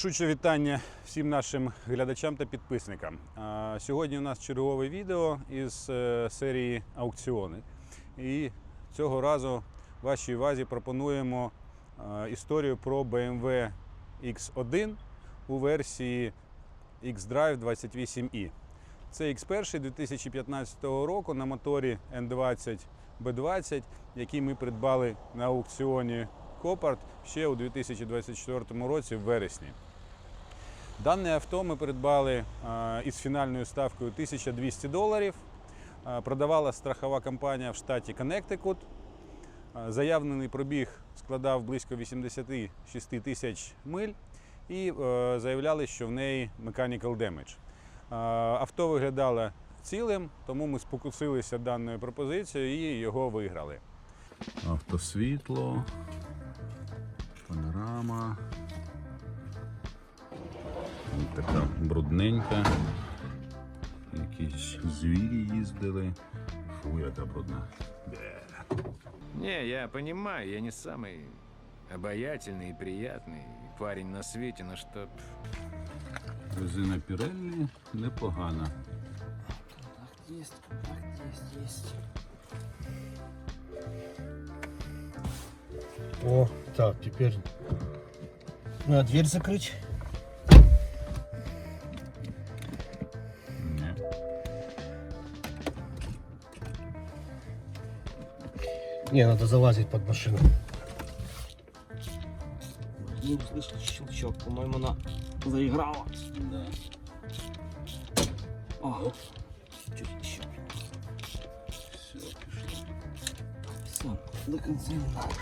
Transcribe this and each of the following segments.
Рішуче вітання всім нашим глядачам та підписникам. Сьогодні у нас чергове відео із е, серії аукціони. І цього разу вашій увазі пропонуємо е, історію про BMW X1 у версії X-Drive 28i. Це X1 2015 року на моторі N20 B20, який ми придбали на аукціоні Копарт ще у 2024 році в вересні. Дане авто ми придбали із фінальною ставкою 1200 доларів. Продавала страхова компанія в штаті Connecticut. Заявлений пробіг складав близько 86 тисяч миль і е, заявляли, що в неї mechanical damage. Авто виглядало цілим, тому ми спокусилися даною пропозицією і його виграли. Автосвітло, панорама. Ось така брудненька. Якісь звірі їздили. Фу, яка брудна. Бе. Не, я понимаю, я не самый обаятельный и приятный парень на свете, но что... Резина Pirelli непогана. Есть, так, есть, есть. О, так, теперь надо дверь закрыть. Не, надо залазить под машину. Не услышал щелчок, по-моему, она заиграла. Да. Ага. Чуть еще. Все, пішло. Все, до конца не надо.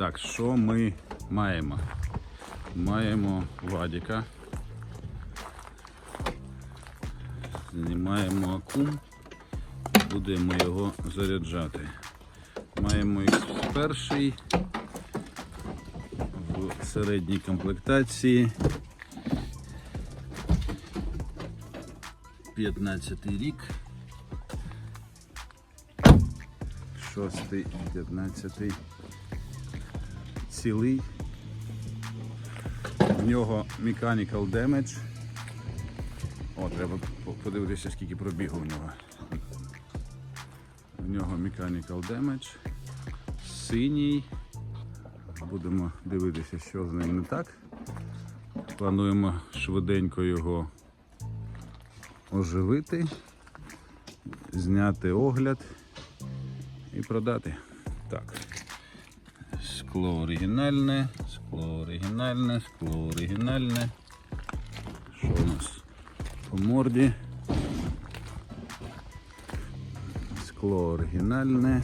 Так, що ми маємо? Маємо Вадіка. Знімаємо акум. Будемо його заряджати. Маємо X1 в середній комплектації. 15 рік. 6, 15 цілий. В нього mechanical damage. О, треба подивитися, скільки пробігу в нього. В нього mechanical damage. Синій. Будемо дивитися, що з ним не так. Плануємо швиденько його оживити, зняти огляд і продати. Так. Скло оригінальне, скло оригінальне, скло оригінальне. Що у нас по морді? Скло оригінальне.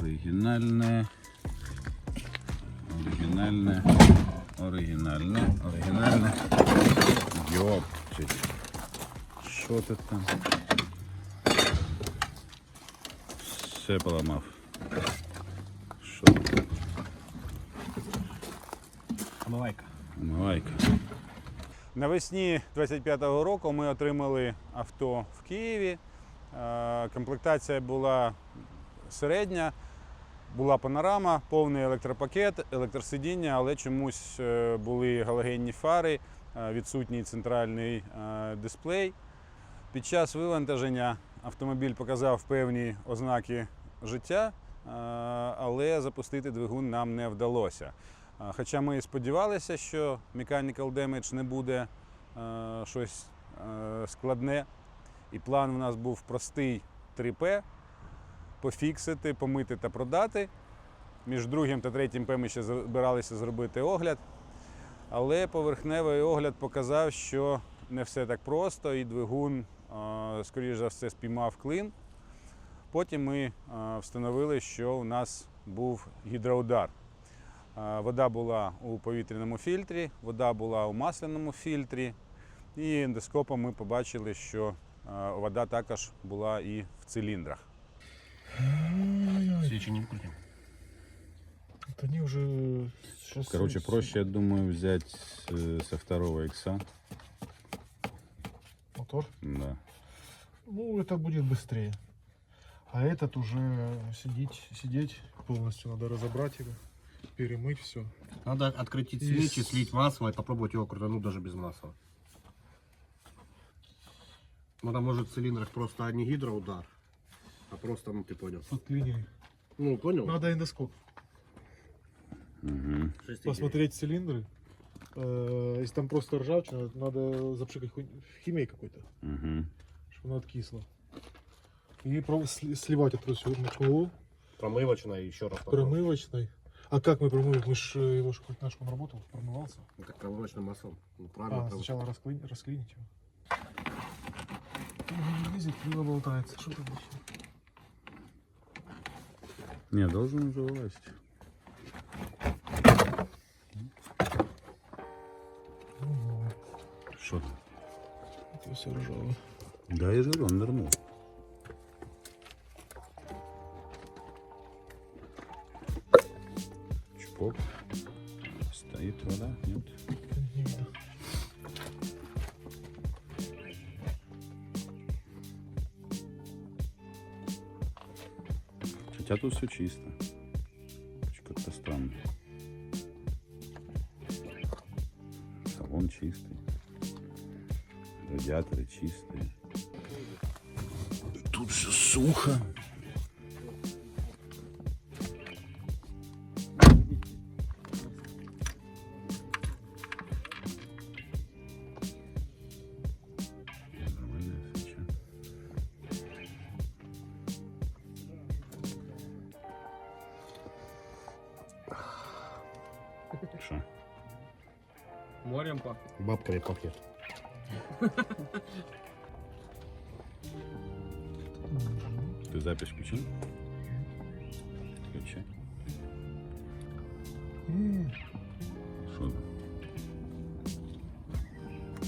Оригінальне. Оригінальне. Оригінальне. Оригінальне. Йопчить. Що ти там? Все поламав. Омывайка. Умивайка. Навесні 25-го року ми отримали авто в Києві. Е, Комплектація була середня, була панорама, повний електропакет, електросидіння, але чомусь е, були галогенні фари, е, відсутній центральний дисплей. Під час вивантаження автомобіль показав певні ознаки життя, але запустити двигун нам не вдалося. Хоча ми і сподівалися, що mechanical damage не буде е, щось е, складне. І план у нас був простий 3П пофіксити, помити та продати. Між другим та третім П ми ще збиралися зробити огляд. Але поверхневий огляд показав, що не все так просто, і двигун, е, скоріш за все, спіймав клин. Потім ми встановили, що у нас був гідроудар. Е, Вода була у повітряному фільтрі, вода була у масляному фільтрі. І ендоскопом ми побачили, що е, вода також була і в циліндрах. Свечи не выкрутим. Вот они уже сейчас... Короче, проще, я думаю, взять э, со второго икса. Мотор. Да. Ну, это будет быстрее. А этот уже сидеть, сидеть полностью надо разобрать его, Перемыть все. Надо открутить И свечи, слить масло и попробовать его крутануть даже без масла. Ну там может в цилиндрах просто не гидроудар, а просто, ну ты понял. Под линией. Ну, понял? Надо эндоскоп. Угу. Посмотреть цилиндры. Э, Если там просто ржавчина, надо запшикать химией какой-то, Угу. чтобы она откисла. И сливать эту всю мочу Промывочная и еще раз. промывочной. А как мы промываем? Мы ж э, его ж хоть наш он работал, промывался. Ну, как промывочным маслом. Ну, правильно. А, пром- сначала расклин, расклинить его. Ну, Лезет, крыло болтается. Что там еще? Не, должен уже вылазить. Что там? это все ржаво. Да, я же он нырнул. Чпок. Стоит вода, нет? Не. Хотя тут все чисто. Морем пахнет. Бабками пахнет. Ты запись включил? Включи. М, Что?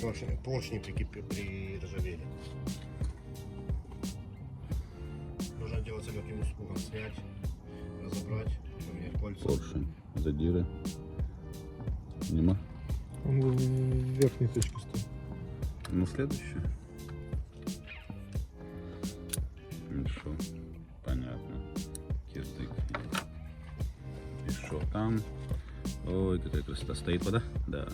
Поршни, поршни прикипи- приржавели. Нужно делать с легким испугом. Снять, разобрать, поменять кольца. Поршень, задиры. Нема? Он в в верхней точке стоит. Ну, следующее. Ну что, понятно. Кирдык. И что там? Ой, какая красота. Стоит вода? Да.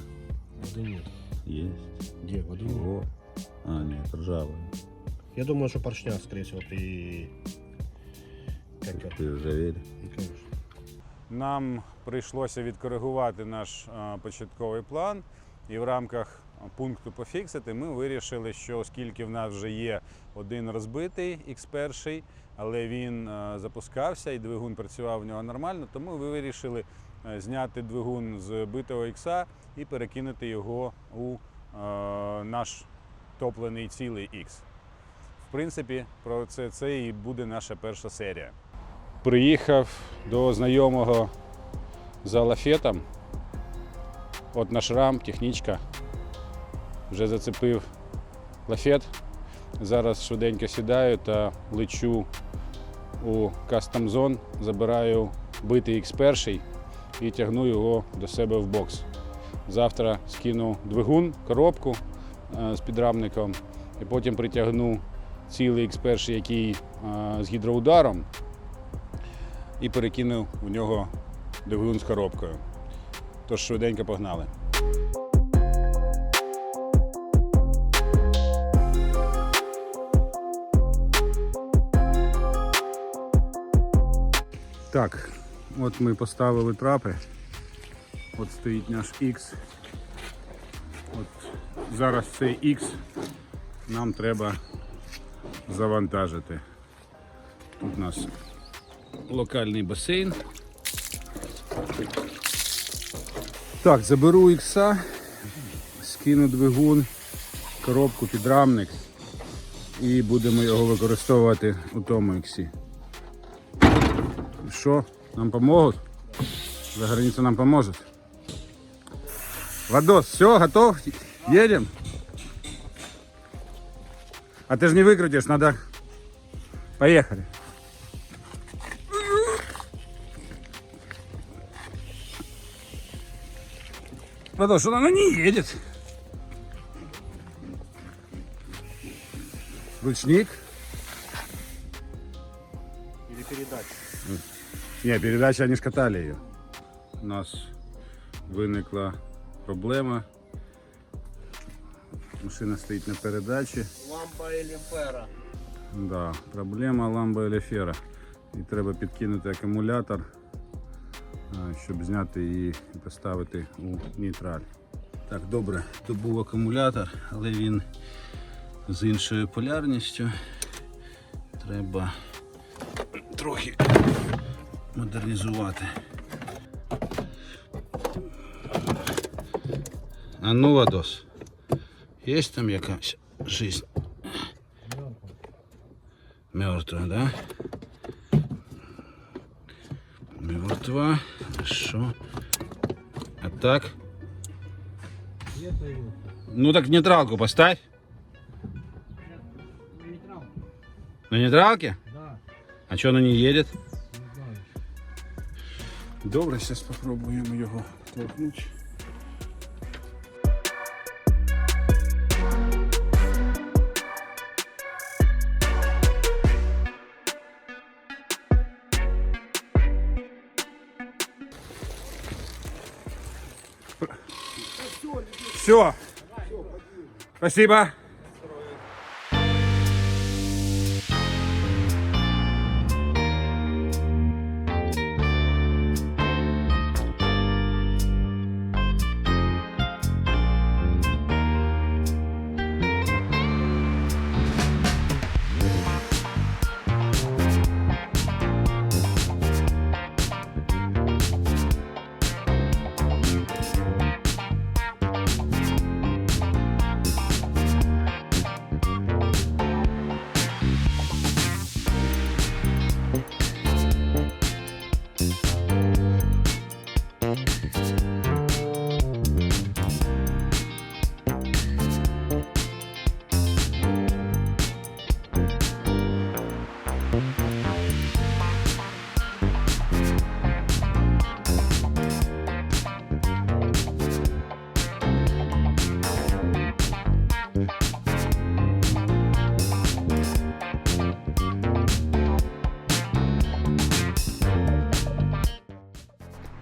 Воды нет. Есть. Где? Воды нет. О. А, нет, ржавая. Я думаю, что поршня, скорее всего, при... Как это? Ты ржавели. Ну, конечно. Нам прийшлося відкоригувати наш е, початковий план, і в рамках пункту пофіксити ми вирішили, що оскільки в нас вже є один розбитий X1, але він е, запускався і двигун працював в нього нормально, то ми вирішили е, зняти двигун з битого X і перекинути його у е, наш топлений цілий X. В принципі, про це, це і буде наша перша серія. Приїхав до знайомого за лафетом. От наш рам, технічка. Вже зацепив лафет. Зараз швиденько сідаю та лечу у Custom Zone, забираю битий X1 і тягну його до себе в бокс. Завтра скину двигун, коробку е, з підрамником, і потім притягну цілий X1, який е, з гідроударом, і перекинув в нього двигун з коробкою. Тож швиденько погнали. Так, от ми поставили трапи. От стоїть наш X. От зараз цей X нам треба завантажити. Тут у нас локальний басейн. Так, заберу ікса, скину двигун, коробку, підрамник і будемо його використовувати у тому іксі. Що, нам поможуть? За границу нам поможет. Вадос, все, готов? Едем? А ты же не выкрутишь, надо... Поехали. Потому что она не едет. Ручник. Или передача. Не, передача, они скатали ее. У нас виникла проблема. Машина стоїть на передачі. Лампа или фера. Да, проблема ламба елефера. І треба підкинути акумулятор, а, Щоб зняти її і поставити у нейтраль. Так, добре, то був акумулятор, але він з іншою полярністю. Треба трохи модернізувати. А ну, Вадос, є там якась жизнь? Мертва, да? Мертва. Хорошо. А так? Ну так нейтралку поставь. На нейтралке? Да, А что она не едет? не знаю. Добре, зараз спробуємо його торкнути. Все. Спасибо.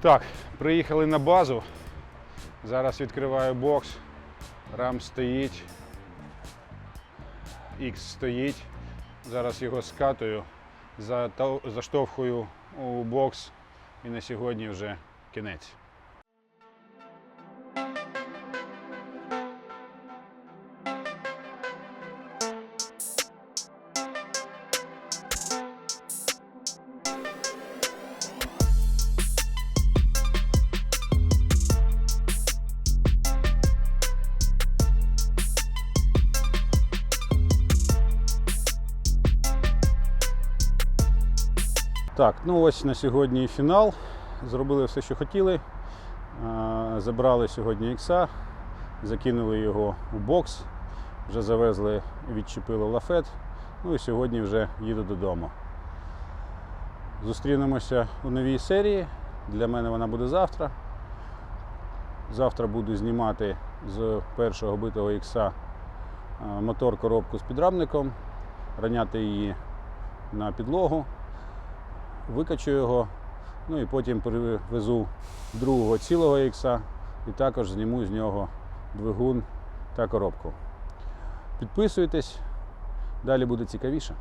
Так, приїхали на базу. Зараз відкриваю бокс. Рам стоїть. X стоїть. Зараз його скатую, заштовхую у бокс і на сьогодні вже кінець. Так, ну ось на сьогодні фінал. Зробили все, що хотіли. Забрали сьогодні ікса, закинули його у бокс, вже завезли, відчепили лафет. Ну і сьогодні вже їду додому. Зустрінемося у новій серії. Для мене вона буде завтра. Завтра буду знімати з першого битого ікса мотор коробку з підрамником, раняти її на підлогу викачу його, ну і потім привезу другого цілого ікса і також зніму з нього двигун та коробку. Підписуйтесь, далі буде цікавіше.